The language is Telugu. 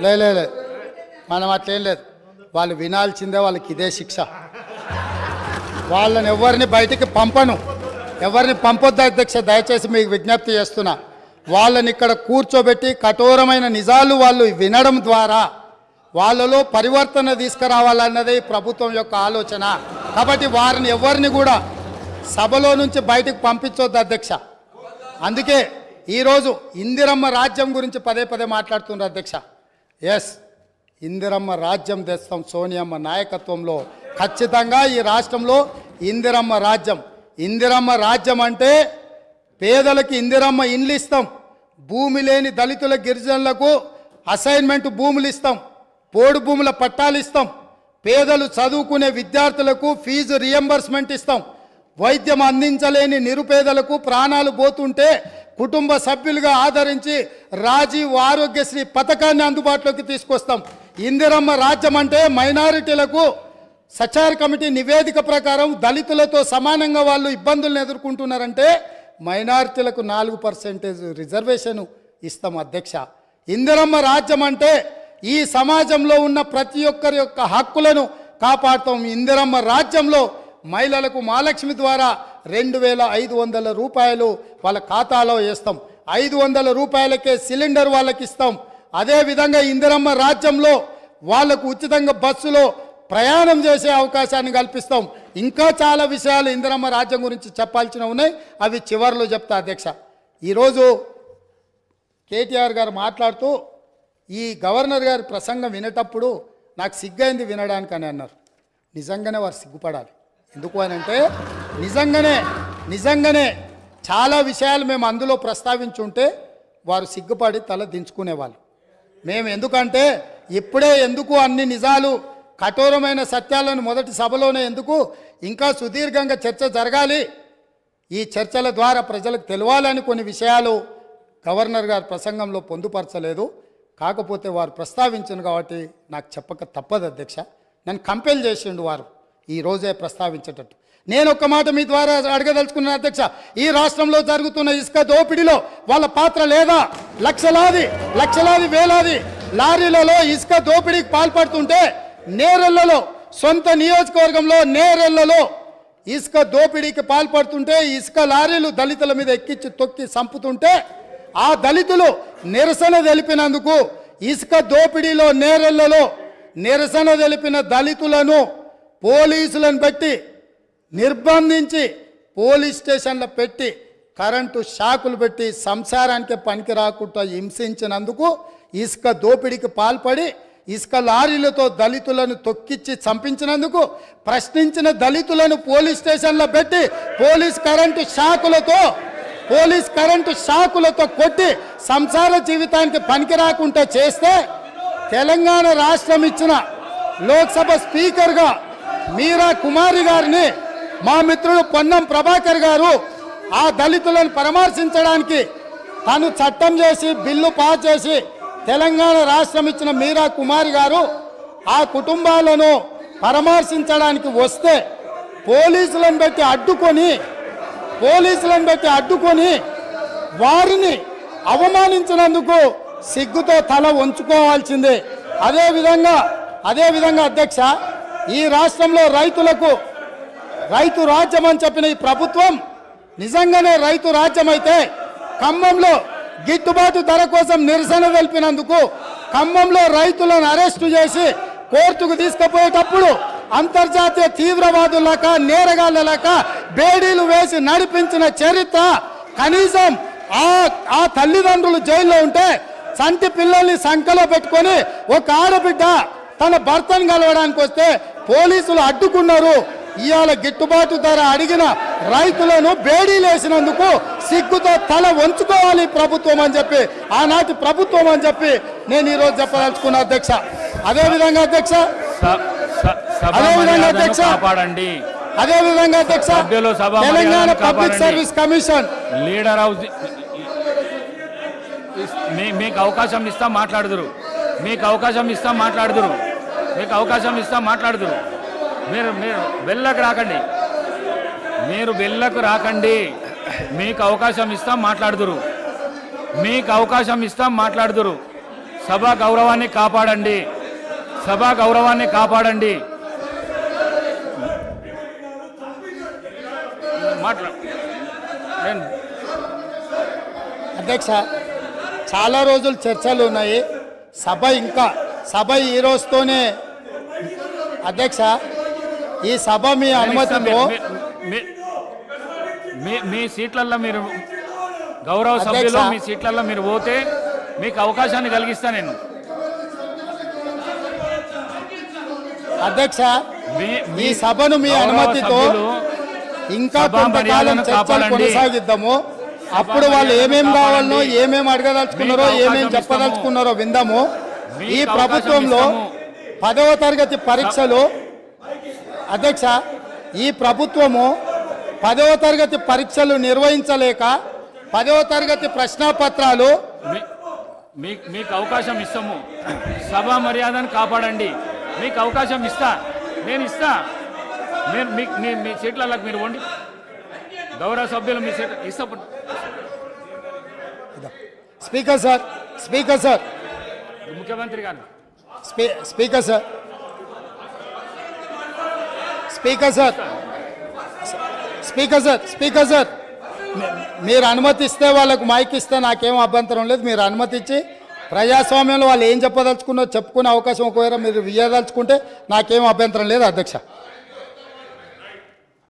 లే లే లే. మనం అట్లేం లేదు. వాళ్ళు వినాల్సిందే వాళ్ళకి ఇదే శిక్ష. వాళ్ళని ఎవరిని బయటికి పంపను. ఎవరిని పంపొద్దు అధ్యక్ష దయచేసి మీకు విజ్ఞప్తి చేస్తున్నా. వాళ్ళని ఇక్కడ కూర్చోబెట్టి కఠోరమైన నిజాలు వాళ్ళు వినడం ద్వారా వాళ్ళలో పరివర్తన తీసుకురావాలన్నదే ప్రభుత్వం యొక్క ఆలోచన. కాబట్టి వారిని ఎవరిని కూడా సభలో నుంచి బయటకు పంపించొద్దు అధ్యక్ష. అందుకే ఈరోజు ఇందిరమ్మ రాజ్యం గురించి పదే పదే మాట్లాడుతున్నారు అధ్యక్ష. ఎస్ ఇందిరమ్మ రాజ్యం తెస్తాం సోనియమ్మ నాయకత్వంలో. ఖచ్చితంగా ఈ రాష్ట్రంలో ఇందిరమ్మ రాజ్యం. ఇందిరమ్మ రాజ్యం అంటే పేదలకు ఇందిరమ్మ ఇండ్లు ఇస్తాం. భూమి లేని దళితుల గిరిజనులకు అసైన్మెంట్ భూములు ఇస్తాం. పోడు భూముల పట్టాలు ఇస్తాం. పేదలు చదువుకునే విద్యార్థులకు ఫీజు రియంబర్స్మెంట్ ఇస్తాం. వైద్యం అందించలేని నిరుపేదలకు ప్రాణాలు పోతుంటే కుటుంబ సభ్యులుగా ఆదరించి రాజీవ్ ఆరోగ్యశ్రీ పథకాన్ని అందుబాటులోకి తీసుకొస్తాం. ఇందిరమ్మ రాజ్యం అంటే మైనారిటీలకు సచార్ కమిటీ నివేదిక ప్రకారం దళితులతో సమానంగా వాళ్ళు ఇబ్బందులను ఎదుర్కొంటున్నారంటే మైనారిటీలకు నాలుగు పర్సెంటేజ్ రిజర్వేషన్ ఇస్తాం అధ్యక్ష. ఇందిరమ్మ రాజ్యం అంటే ఈ సమాజంలో ఉన్న ప్రతి ఒక్కరి యొక్క హక్కులను కాపాడుతాం. ఇందిరమ్మ రాజ్యంలో మహిళలకు మహాలక్ష్మి ద్వారా రెండు వేల ఐదు వందల రూపాయలు వాళ్ళ ఖాతాలో వేస్తాం. ఐదు వందల రూపాయలకే సిలిండర్ వాళ్ళకి ఇస్తాం. అదేవిధంగా ఇందిరమ్మ రాజ్యంలో వాళ్ళకు ఉచితంగా బస్సులో ప్రయాణం చేసే అవకాశాన్ని కల్పిస్తాం. ఇంకా చాలా విషయాలు ఇందిరమ్మ రాజ్యం గురించి చెప్పాల్సిన ఉన్నాయి. అవి చివరిలో చెప్తా అధ్యక్ష. ఈరోజు కేటీఆర్ గారు మాట్లాడుతూ ఈ గవర్నర్ గారి ప్రసంగం వినేటప్పుడు నాకు సిగ్గైంది వినడానికి అని అన్నారు. నిజంగానే వారు సిగ్గుపడాలి. ఎందుకు అని అంటే నిజంగానే నిజంగానే చాలా విషయాలు మేము అందులో ప్రస్తావించుంటే వారు సిగ్గుపడి తల దించుకునేవాళ్ళు. మేము ఎందుకంటే ఇప్పుడే ఎందుకు అన్ని నిజాలు కఠోరమైన సత్యాలను మొదటి సభలోనే ఎందుకు ఇంకా సుదీర్ఘంగా చర్చ జరగాలి? ఈ చర్చల ద్వారా ప్రజలకు తెలవాలని కొన్ని విషయాలు గవర్నర్ గారి ప్రసంగంలో పొందుపరచలేదు. కాకపోతే వారు ప్రస్తావించను కాబట్టి నాకు చెప్పక తప్పదు అధ్యక్ష. నన్ను కంపెల్ చేసిండు వారు. ఈ రోజే ప్రస్తావించేటట్టు. నేను ఒక్క మాట మీ ద్వారా అడగదలుచుకున్న అధ్యక్ష ఈ రాష్ట్రంలో జరుగుతున్న ఇసుక దోపిడీలో వాళ్ళ పాత్ర లేదా? లక్షలాది లక్షలాది వేలాది లారీలలో ఇసుక దోపిడీకి పాల్పడుతుంటే నేరెళ్ళలో సొంత నియోజకవర్గంలో నేరెళ్ళలో ఇసుక దోపిడీకి పాల్పడుతుంటే ఇసుక లారీలు దళితుల మీద ఎక్కించి తొక్కి చంపుతుంటే ఆ దళితులు నిరసన తెలిపినందుకు ఇసుక దోపిడీలో నేరెళ్ళలో నిరసన తెలిపిన దళితులను పోలీసులను పెట్టి నిర్బంధించి పోలీస్ స్టేషన్లో పెట్టి కరెంటు షాకులు పెట్టి సంసారానికి పనికి రాకుండా హింసించినందుకు ఇసుక దోపిడీకి పాల్పడి ఇసుక లారీలతో దళితులను తొక్కిచ్చి చంపించినందుకు ప్రశ్నించిన దళితులను పోలీస్ స్టేషన్లో పెట్టి పోలీస్ కరెంటు షాకులతో పోలీస్ కరెంటు షాకులతో కొట్టి సంసార జీవితానికి పనికి రాకుండా చేస్తే తెలంగాణ రాష్ట్రం ఇచ్చిన లోక్సభ స్పీకర్గా మీరా కుమారి గారిని మా మిత్రుడు పొన్నం ప్రభాకర్ గారు ఆ దళితులను పరామర్శించడానికి తను చట్టం చేసి బిల్లు పాస్ చేసి తెలంగాణ రాష్ట్రం ఇచ్చిన మీరా కుమారి గారు ఆ కుటుంబాలను పరామర్శించడానికి వస్తే పోలీసులను పెట్టి అడ్డుకొని పోలీసులను పెట్టి అడ్డుకొని వారిని అవమానించినందుకు సిగ్గుతో తల వంచుకోవాల్సిందే. అదేవిధంగా అదేవిధంగా అధ్యక్ష ఈ రాష్ట్రంలో రైతులకు రైతు రాజ్యం అని చెప్పిన ఈ ప్రభుత్వం నిజంగానే రైతు రాజ్యం అయితే ఖమ్మంలో గిట్టుబాటు ధర కోసం నిరసన తెలిపినందుకు ఖమ్మంలో రైతులను అరెస్టు చేసి కోర్టుకు తీసుకుపోయేటప్పుడు అంతర్జాతీయ తీవ్రవాదులక నేరగాళ్ళక బేడీలు వేసి నడిపించిన చరిత్ర కనీసం ఆ ఆ తల్లిదండ్రులు జైల్లో ఉంటే సంటి పిల్లల్ని సంఖలో పెట్టుకొని ఒక ఆడబిడ్డ తన భర్తను కలవడానికి వస్తే పోలీసులు అడ్డుకున్నారు. ఇవాళ గిట్టుబాటు ధర అడిగిన రైతులను బేడీలేసినందుకు సిగ్గుతో తల వంచుకోవాలి ప్రభుత్వం అని చెప్పి ఆనాటి ప్రభుత్వం అని చెప్పి నేను ఈరోజు చెప్పదలుచుకున్నా అధ్యక్ష. అదేవిధంగా అధ్యక్ష? స- స- సభ అదే విధంగా మర్యాదను అధ్యక్ష. అదేవిధంగా అధ్యక్ష? Telangana public. Service commission. Leader house మీ మీకు అవకాశం ఇస్తాం మాట్లాడుదురు. మీకు అవకాశం ఇస్తాం మాట్లాడుదురు. మీకు అవకాశం ఇస్తాం మాట్లాడుదురు. మీరు మీరు వెళ్ళకు రాకండి. మీరు వెళ్ళకు రాకండి. మీకు అవకాశం ఇస్తాం మాట్లాడుదురు. మీకు అవకాశం ఇస్తాం మాట్లాడుదురు. సభ గౌరవాన్ని కాపాడండి. సభ గౌరవాన్ని కాపాడండి. మాట్లా అధ్యక్ష చాలా రోజులు చర్చలు ఉన్నాయి. సభ ఇంకా సభ ఈ రోజుతోనే అధ్యక్ష ఈ సభ మీ అనుమతితో మీ- సీట్లల్లో మీరు గౌరవ. సభ్యులు మీ సీట్లల్లో మీరు పోతే మీకు అవకాశాన్ని కలిగిస్తా నేను అధ్యక్ష మీ సభను మీ అనుమతితో ఇంకా కొంతకాలం చర్చలు. కొనసాగిద్దాము అప్పుడు వాళ్ళు మర్యాదను ఏమేం కావాలనో కాపాడండి. ఏమేం అడగదలుచుకున్నారో మీకు ఏమేం అవకాశం చెప్పదలుచుకున్నారో విందాము ఈ ప్రభుత్వంలో. పదవ తరగతి పరీక్షలు అధ్యక్ష ఈ ప్రభుత్వము పదవ తరగతి పరీక్షలు నిర్వహించలేక పదవ తరగతి ప్రశ్నాపత్రాలు మీ- మీ- మీకు అవకాశం ఇస్తాము. సభా మర్యాదను కాపాడండి. మీకు అవకాశం ఇస్తా. నేను ఇస్తా. నేను మీ మీ మీ సీట్లలో మీరు వండి గౌరవ సభ్యులు మీ సీట్ ఇస్తా. Speaker sir speaker sir. ముఖ్యమంత్రి గారు. స్పీ speaker sir. Speaker sir. Speaker sir speaker sir. మీరు అనుమతిస్తే వాళ్ళకు మైక్ ఇస్తే నాకేం అభ్యంతరం లేదు. మీరు అనుమతి ఇచ్చి ప్రజాస్వామ్యంలో వాళ్ళు ఏం చెప్పదలుచుకున్నో చెప్పుకునే అవకాశం ఒకవేళ మీరు ఇయ్యదలుచుకుంటే నాకేం అభ్యంతరం లేదు అధ్యక్ష.